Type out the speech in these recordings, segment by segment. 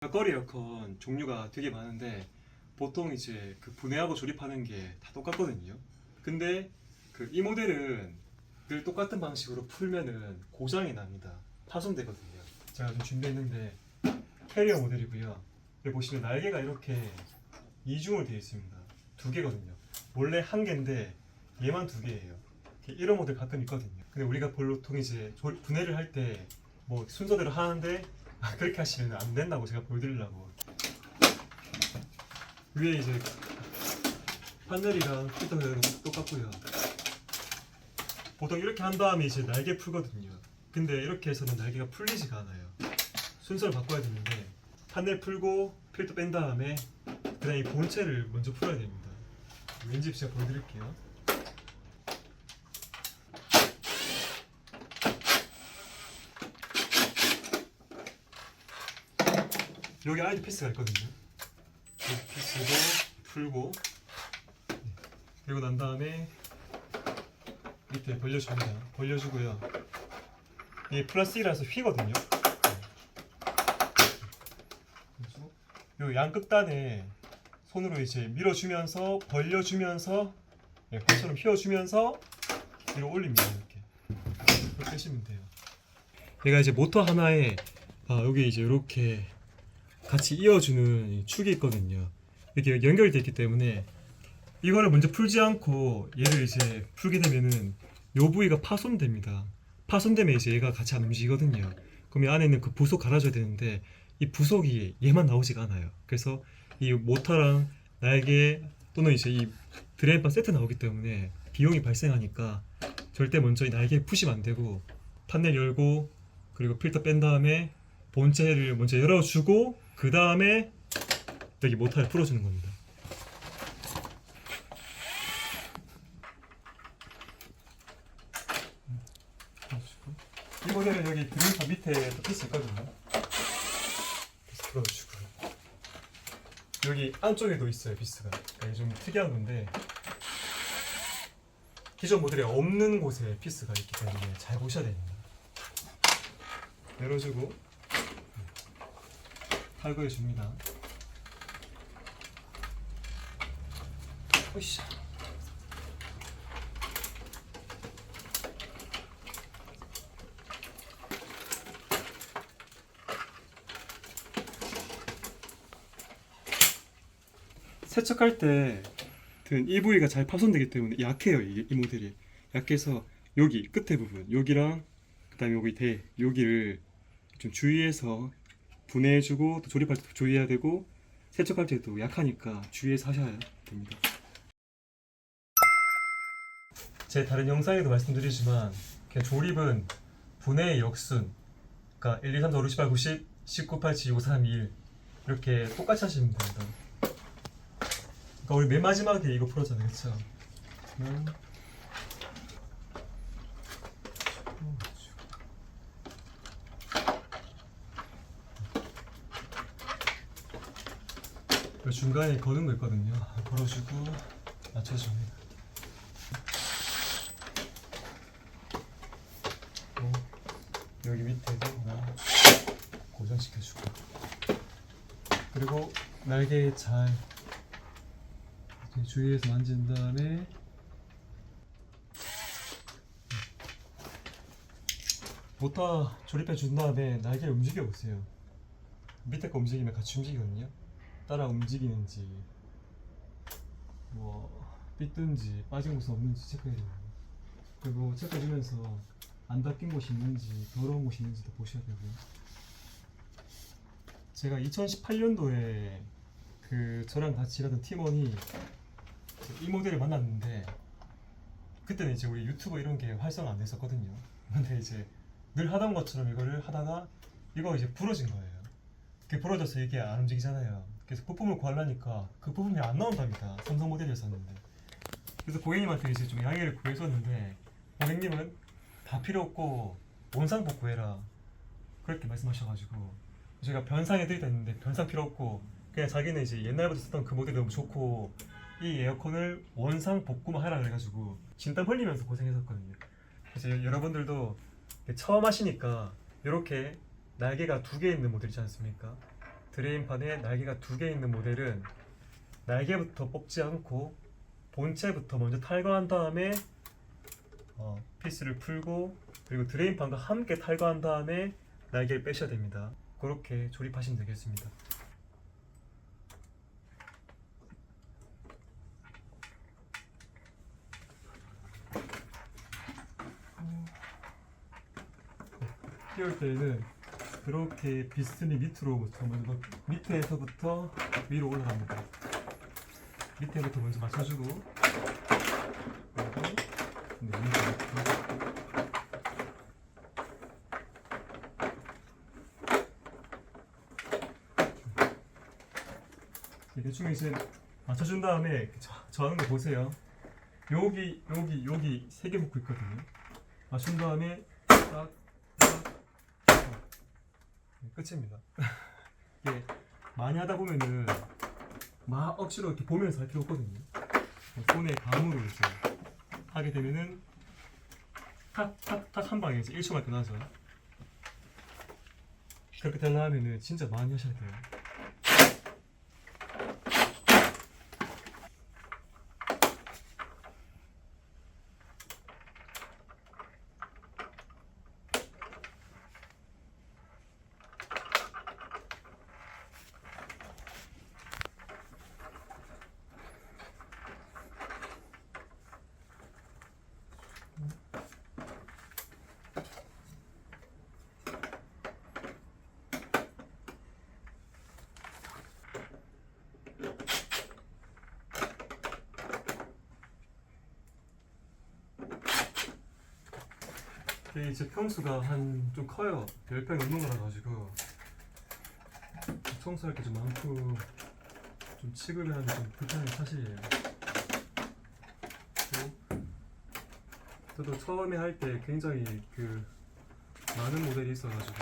벽걸이 에어컨 종류가 되게 많은데 보통 이제 그 분해하고 조립하는 게 다 똑같거든요. 근데 그 이 모델은 늘 똑같은 방식으로 풀면은 고장이 납니다. 파손되거든요. 제가 좀 준비했는데 캐리어 모델이고요. 여기 보시면 날개가 이렇게 이중으로 되어 있습니다. 두 개거든요. 원래 한 개인데 얘만 두 개예요. 이런 모델 가끔 있거든요. 근데 우리가 보통 이제 조- 분해를 할 때 뭐 순서대로 하는데 아, 그렇게 하시면 안 된다고 제가 보여드리려고. 위에 이제 판넬이랑 필터가 똑같고요. 보통 이렇게 한 다음에 이제 날개 풀거든요. 근데 이렇게 해서는 날개가 풀리지가 않아요. 순서를 바꿔야 되는데 판넬 풀고 필터 뺀 다음에 그 다음 이 본체를 먼저 풀어야 됩니다. 왠지 제가 보여드릴게요 여기 아이드 피스가 있거든요. 이 피스도 풀고 네. 그리고 난 다음에 밑에 벌려줍니다. 벌려주고요. 이게 플라스틱이라서 휘거든요. 그래서 요 양 끝단에 손으로 이제 밀어주면서 벌려주면서 예, 벌처럼 휘어주면서 위로 올립니다. 이렇게 이렇게 하시면 돼요. 얘가 이제 모터 하나에 아, 여기 이제 이렇게 같이 이어주는 이 축이 있거든요. 이렇게 연결되어 있기 때문에 이거를 먼저 풀지 않고 얘를 이제 풀게 되면은 요 부위가 파손됩니다. 파손되면 이제 얘가 같이 안 움직이거든요. 그럼 이 안에 있는 그 부속 갈아줘야 되는데 이 부속이 얘만 나오지가 않아요. 그래서 이 모터랑 날개 또는 이제 이 드레인판 세트 나오기 때문에 비용이 발생하니까 절대 먼저 이 날개 푸시면 안 되고 판넬 열고 그리고 필터 뺀 다음에 본체를 먼저 열어주고 그 다음에 여기 모터를 풀어주는 겁니다. 이 모델은 여기 드림파 밑에 또 피스 있거든요. 피스 풀어주고 여기 안쪽에도 있어요 피스가. 그러니까 좀 특이한 건데 기존 모델에 없는 곳에 피스가 있기 때문에 잘 보셔야 됩니다. 열어주고 탈거해 줍니다. 으쌰. 세척할 때 이 부위가 잘 파손되기 때문에 약해요 이게 이 모델이 약해서 여기 끝에 부분 여기랑 그다음에 여기 대 여기를 좀 주의해서 분해해주고 또 조립할 때도 주의해야 되고 세척할 때도 약하니까 주의해서 하셔야 됩니다. 제 다른 영상에도 말씀드리지만 그냥 조립은 분해의 역순 그러니까 1, 2, 3, 4, 5, 6, 7, 8, 9, 10, 19, 8, 7, 5, 3, 2, 1 이렇게 똑같이 하시면 됩니다. 그러니까 우리 맨 마지막에 이거 풀었잖아요, 그렇죠? 음. 그 중간에 거는 거 있거든요. 걸어주고 맞춰줍니다. 또 여기 하나 고정시켜주고 그리고 날개 잘 주위에서 만진 다음에 모터 조립해 준 다음에 날개를 움직여 보세요. 밑에 거 움직이면 같이 움직이거든요. 따라 움직이는지 뭐 삐뜬지 빠진 곳은 없는지 체크해야 돼요. 그리고 체크해주면서 안 닦인 곳이 있는지 더러운 곳이 있는지도 보셔야 되고요. 제가 2018년도에 그 저랑 같이 일하던 팀원이 이 모델을 만났는데 그때는 이제 우리 유튜버 이런 게 활성화 안 됐었거든요. 근데 이제 늘 하던 것처럼 이거를 하다가 이거 이제 부러진 거예요. 그게 부러져서 이게 안 움직이잖아요. 그래서 부품을 구하려니까 그 부품이 안 나온답니다. 삼성 모델이었었는데. 그래서 고객님한테 이제 좀 양해를 구했었는데 고객님은 다 필요 없고 원상 복 구해라 그렇게 말씀하셔가지고 제가 변상해드리다 했는데 변상 필요 없고 그냥 자기는 이제 옛날부터 쓰던 그 모델이 너무 좋고 이 에어컨을 원상 복구만 하라 그래가지고 진땀 흘리면서 고생했었거든요. 그래서 여러분들도 처음 하시니까 이렇게 날개가 두 개 있는 모델 있지 않습니까? 드레인판에 날개가 두 개 있는 모델은 날개부터 뽑지 않고 본체부터 먼저 탈거한 다음에 어, 피스를 풀고 그리고 드레인판과 함께 탈거한 다음에 날개를 빼셔야 됩니다. 그렇게 조립하시면 되겠습니다. 끼울 때는 그렇게 비스듬히 밑으로부터 먼저 밑에서부터 위로 올라갑니다. 밑에부터 먼저 맞춰주고 그리고 네. 이 대충 이제 맞춰준 다음에 저, 저 하는 거 보세요. 여기 여기 여기 세 개 묶고 있거든요. 맞춘 다음에 딱, 끝입니다. 이게 많이 하다 보면은 막 억지로 이렇게 보면서 할 필요 없거든요. 손에 감으로 이제 하게 되면은 탁탁탁 한 방에 이제 1초만 끝나죠. 그렇게 되려면은 진짜 많이 하셔야 돼요. 이게 이제 평수가 한 좀 커요. 10평 넘는 거라 가지고 청소할 게 좀 많고 좀 취급을 하는 좀 불편한 게 사실이에요. 저도 처음에 할 때 굉장히 그 많은 모델이 있어가지고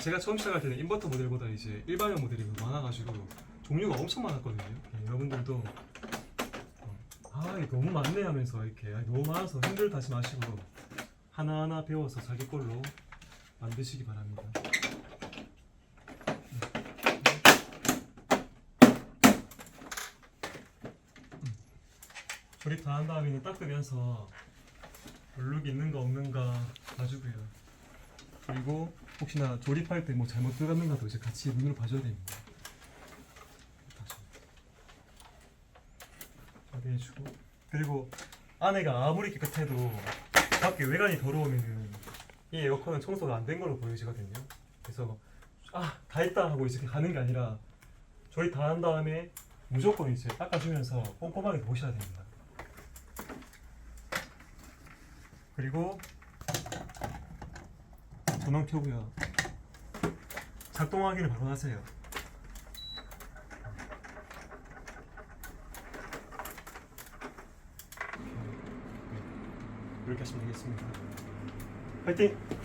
제가 처음 시작할 때는 인버터 모델보다 이제 일반형 모델이 더 많아가지고 종류가 엄청 많았거든요. 예, 여러분들도 어, 아 너무 많네 하면서 이렇게 아, 너무 많아서 힘들다 하지 마시고 하나하나 배워서 자기 걸로 만드시기 바랍니다. 조립 다 한 다음에는 닦으면서 얼룩 있는 거 없는가 봐주고요. 그리고 혹시나 조립할 때 뭐 잘못 들어갔는가도 이제 같이 눈으로 봐줘야 됩니다. 처리해주고 그리고 안에가 아무리 깨끗해도 밖에 외관이 더러우면은 이 에어컨은 청소가 안 된 걸로 보여지거든요. 그래서 아 다 했다 하고 이제 가는 게 아니라 조립 다한 다음에 무조건 이제 닦아주면서 꼼꼼하게 보셔야 됩니다. 그리고 전원 켜고요. 작동 확인을 바로 하세요. 이렇게 하시면 되겠습니다. 화이팅!